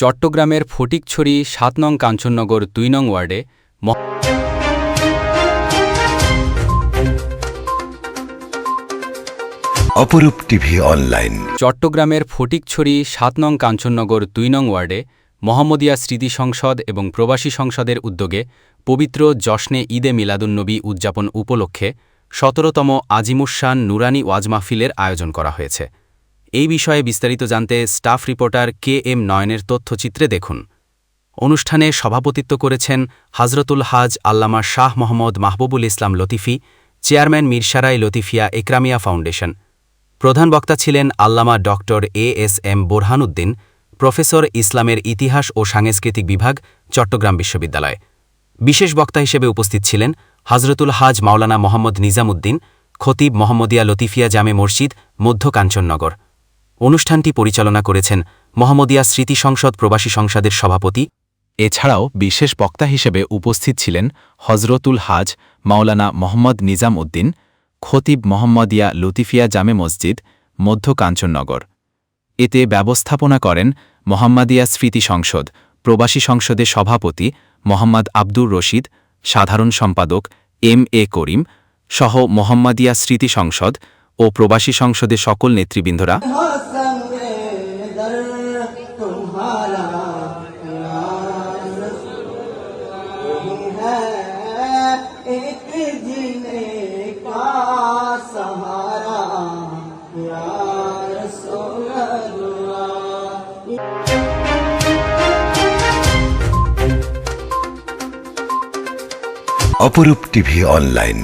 চট্টগ্রামের ফটিকছড়ি সাত নং কাঞ্চননগর দুই নং ওয়ার্ডে অপরূপ টিভি অনলাইন। চট্টগ্রামের ফটিকছড়ি সাত নং কাঞ্চননগর দুই নং ওয়ার্ডে মোহাম্মদিয়া স্মৃতি সংসদ এবং প্রবাসী সংসদের উদ্যোগে পবিত্র জশ্নে ঈদে মিলাদুন্নবী উদযাপন উপলক্ষে সতেরোতম আজিমুসান নুরানি ওয়াজ মাহফিলের আয়োজন করা হয়েছে। এই বিষয়ে বিস্তারিত জানতে স্টাফ রিপোর্টার কে এম নয়নের তথ্যচিত্রে দেখুন। অনুষ্ঠানে সভাপতিত্ব করেছেন হাজরতুল হাজ আল্লামা শাহ মোহাম্মদ মাহবুবুল ইসলাম লতিফি, চেয়ারম্যান মিরসারাই লতিফিয়া একরামিয়া ফাউন্ডেশন। প্রধান বক্তা ছিলেন Allama doctor A S M Borhanuddin, professor ইসলামের ইতিহাস ও সাংস্কৃতিক বিভাগ, চট্টগ্রাম বিশ্ববিদ্যালয়। বিশেষ বক্তা হিসেবে উপস্থিত ছিলেন হজরতুল হাজ মাওলানা মোহাম্মদ নিজামুদ্দিন, খতিব মোহাম্মদিয়া লতিফিয়া জামে মসজিদ, মধ্য কাঞ্চননগর। অনুষ্ঠানটি পরিচালনা করেছেন মোহাম্মদিয়া স্মৃতি সংসদ প্রবাসী সংসদের সভাপতি। এছাড়াও বিশেষ বক্তা হিসেবে উপস্থিত ছিলেন হজরতুল হাজ মাওলানা মোহাম্মদ নিজাম উদ্দিন, খতিব মোহাম্মদিয়া লতিফিয়া জামে মসজিদ, মধ্য কাঞ্চননগর। এতে ব্যবস্থাপনা করেন মোহাম্মদিয়া স্মৃতি সংসদ প্রবাসী সংসদের সভাপতি মোহাম্মদ আব্দুর রশিদ, সাধারণ সম্পাদক এম এ করিম সহ মোহাম্মদিয়া স্মৃতি সংসদ ও প্রবাসী সংসদে সকল নেতৃবৃন্দরা। অপরূপ টিভি অনলাইন।